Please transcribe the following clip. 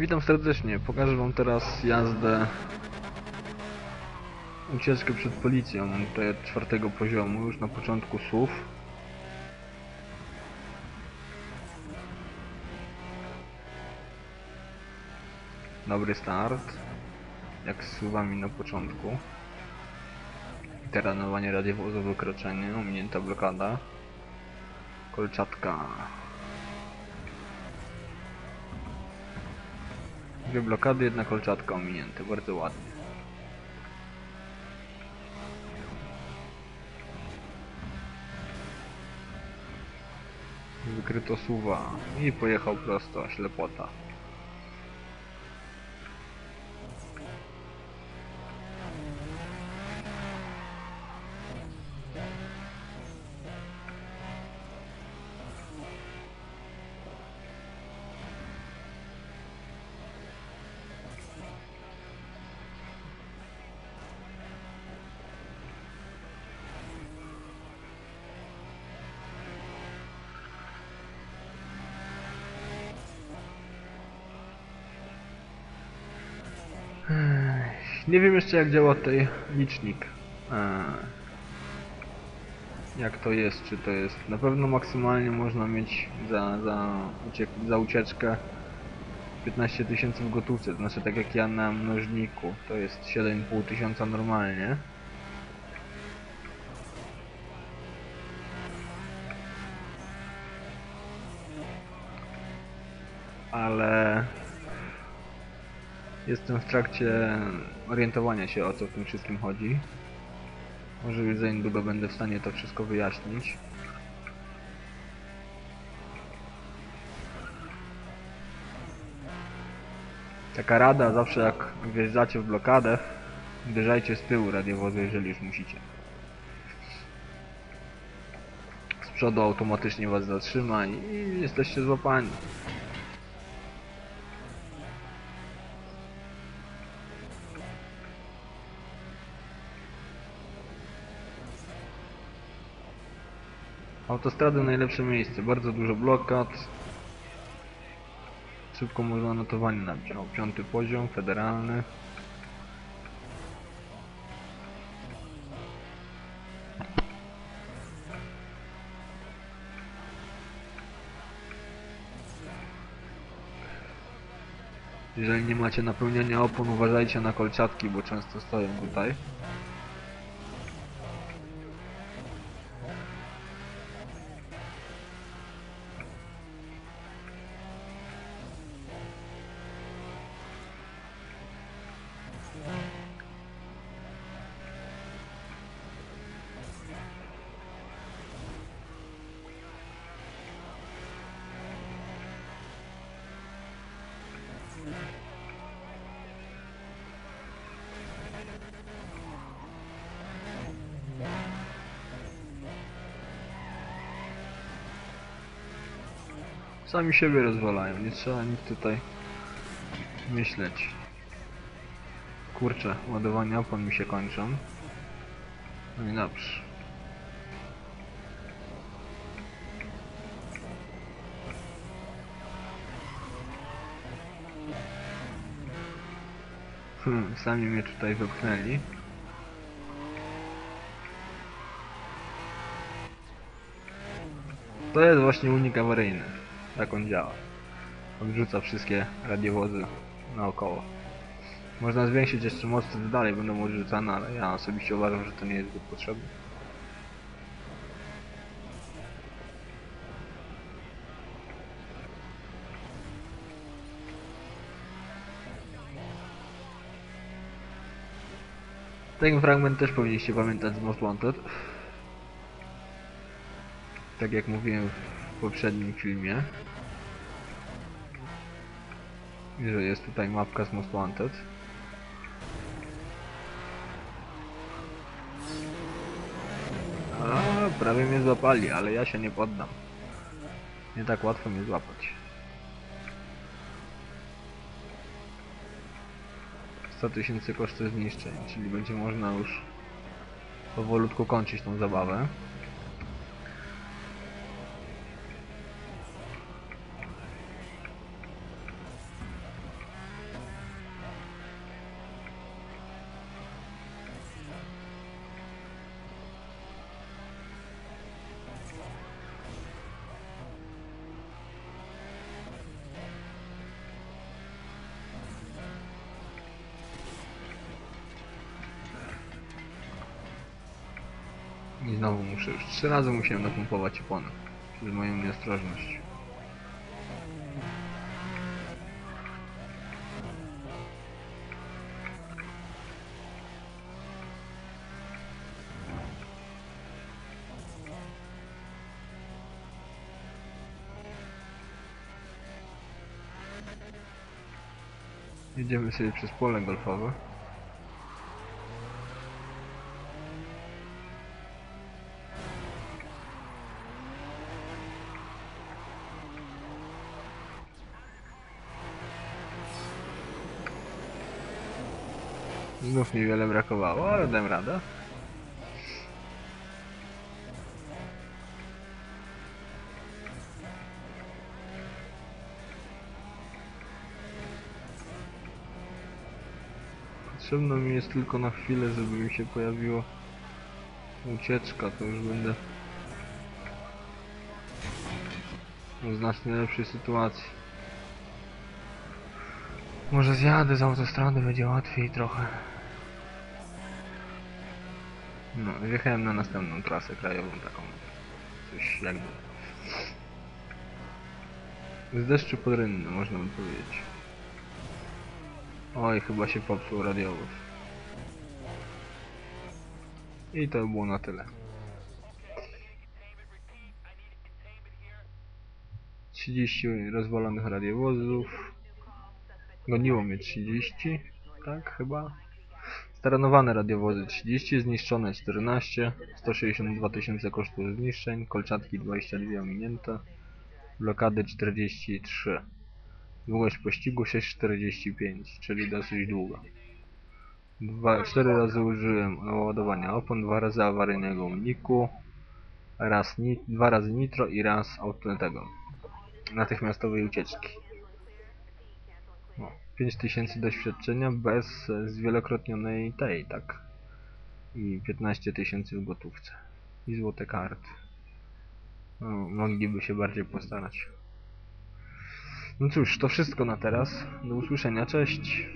Witam serdecznie. Pokażę wam teraz jazdę ucieczkę przed policją. Tutaj od czwartego poziomu, już na początku słów. Dobry start. Jak z słowami na początku. Terenowanie radiowozu wykroczenie, ominięta blokada. Kolczatka. Dwie blokady, jedna kolczatka ominięte, bardzo ładnie. Wykryto suwa i pojechał prosto, ślepota. Nie wiem jeszcze jak działa tutaj licznik. Jak to jest, czy to jest. Na pewno maksymalnie można mieć za, za, uciek za ucieczkę 15 tysięcy w gotówce. Znaczy tak jak ja na mnożniku. To jest 7,5 tysiąca normalnie. Ale Jestem w trakcie orientowania się o co w tym wszystkim chodzi. Może już za niedługo będę w stanie to wszystko wyjaśnić. Taka rada, zawsze jak wjeżdżacie w blokadę, uderzajcie z tyłu radiowozu, jeżeli już musicie. Z przodu automatycznie was zatrzyma i jesteście złapani. Autostrady najlepsze miejsce, bardzo dużo blokad. Szybko można notowanie nabić. O, piąty poziom, federalny. Jeżeli nie macie napełniania opon, uważajcie na kolczatki, bo często stoją tutaj. Sami siebie rozwalają, nie trzeba nic tutaj myśleć. Kurczę, ładowania opon mi się kończą. No i dobrze. Hmm, sami mnie tutaj wypchnęli. To jest właśnie unik awaryjny. Tak on działa. Odrzuca wszystkie radiowozy naokoło. Można zwiększyć jeszcze moc, wtedy dalej będą odrzucane, ale ja osobiście uważam, że to nie jest zbyt potrzebne. Ten fragment też powinniście pamiętać z Most Wanted. Tak jak mówiłem poprzednim filmie. Że jest tutaj mapka z Most Wanted. A, prawie mnie złapali, ale ja się nie poddam. Nie tak łatwo mnie złapać. 100 tysięcy koszty zniszczeń, czyli będzie można już powolutku kończyć tą zabawę. I znowu muszę już trzy razy musiałem napompować opony. Przez moją nieostrożność. Jedziemy sobie przez pole golfowe. Znów niewiele brakowało, ale dam radę. Potrzebno mi jest tylko na chwilę, żeby mi się pojawiła ucieczka, to już będę w znacznie lepszej sytuacji. Może zjadę z autostrady, będzie łatwiej trochę. No, wjechałem na następną trasę krajową taką. Coś jakby. Z deszczu pod rynny, można by powiedzieć. Oj, chyba się popsuł radiowóz. I to było na tyle. 30 rozwalonych radiowozów. Goniło mnie 30, tak chyba. Staranowane radiowozy 30, zniszczone 14, 162 tysiące kosztów zniszczeń, kolczatki 22 ominięte, blokady 43. Długość pościgu 6,45, czyli dosyć długa. Dwa, cztery razy użyłem ładowania opon, dwa razy awaryjnego uniku, raz dwa razy nitro i raz tego natychmiastowej ucieczki. No, 5000 doświadczenia bez e, zwielokrotnionej tej, tak. I 15 tysięcy w gotówce. I złote karty. No, mogliby się bardziej postarać. No cóż, to wszystko na teraz. Do usłyszenia, cześć.